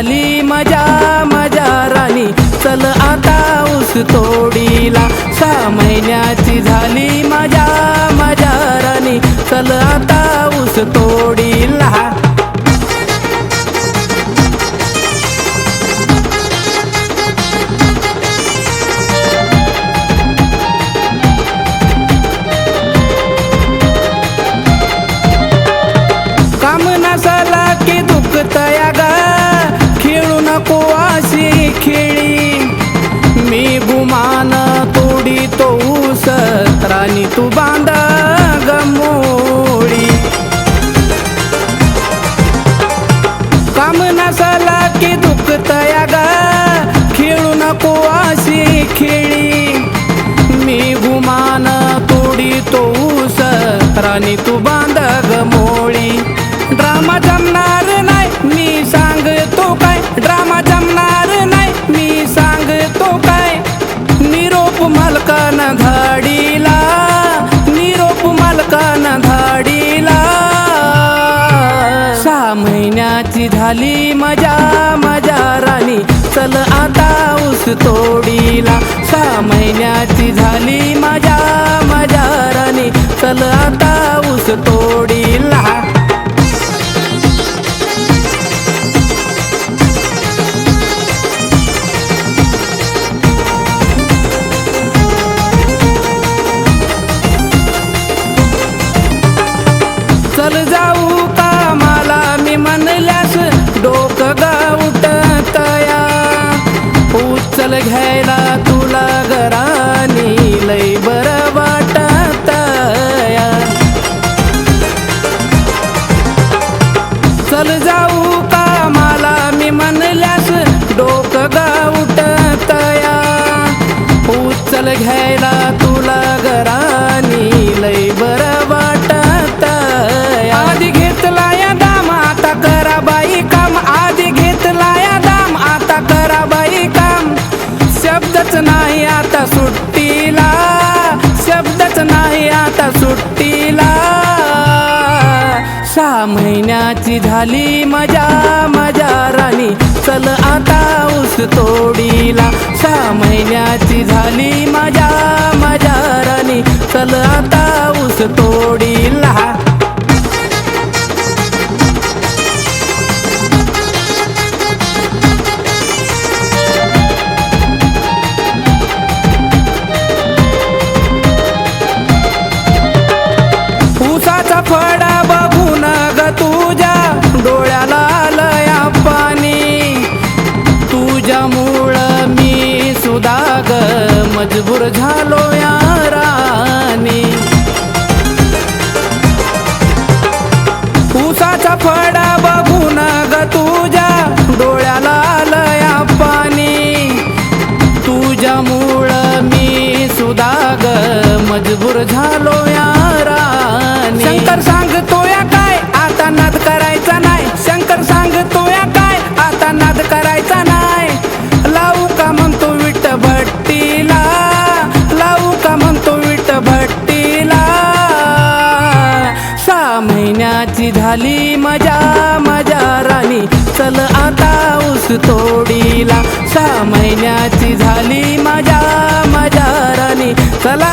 झाली मजा मजा राणी. चल आता ऊस तोडीला सहा महिन्याची झाली मजा मजा राणी. चल आता ऊस तोडीला. काम नसला की दुखतया ग राणी तू बांध ग मोळी. ड्रामा जमणार नाही मी सांगतो काय? ड्रामा जमणार नाही मी सांगतो काय? निरोप मालकान धाडीला निरोप मालकान धाडीला सहा महिन्याची झाली मजा मजा राणी चल आता ऊस तोडीला. सहा महिन्याची झाली मजा तोडीला. चल घ्यायला तुला घरानी लय बरं वाटत. आधी घेतला या दाम आता करा बाई काम. आधी घेतला या दाम आता करा बाई काम. शब्दच नाही आता सुट्टीला. शब्दच नाही आता सुट्टीला. सहा महिन्याची झाली मजा मजा राणी. चल आता ऊस तोडीला सहा महिन्याची झाली मजा मजा राणी. चल आता ऊस तोडीला. तुझ्या मी सुद्धा ग मजबूर झालो या राणी. ऊसाचा फडा बघून ग तुझ्या डोळ्याला आलया पाणी. तुझ्या मी सुद्धा ग मजबूर झालो महिन्याची झाली मजा मजा राणी. चल आता ऊस तोडीला. सहा महिन्याची झाली मजा मजा राणी. चला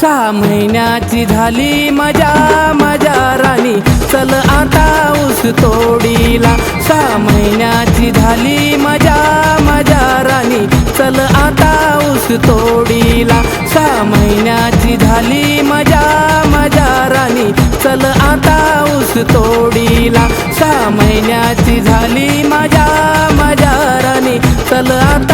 सहा महिन्याची झाली मजा मजा राणी. चल आता ऊस तोडीला. सहा महिन्याची झाली मजा मजा राणी. चल आता ऊस तोडीला. सहा महिन्याची झाली मजा मजा राणी. चल आता ऊस तोडीला. सहा महिन्याची झाली मजा मजा राणी. चल आता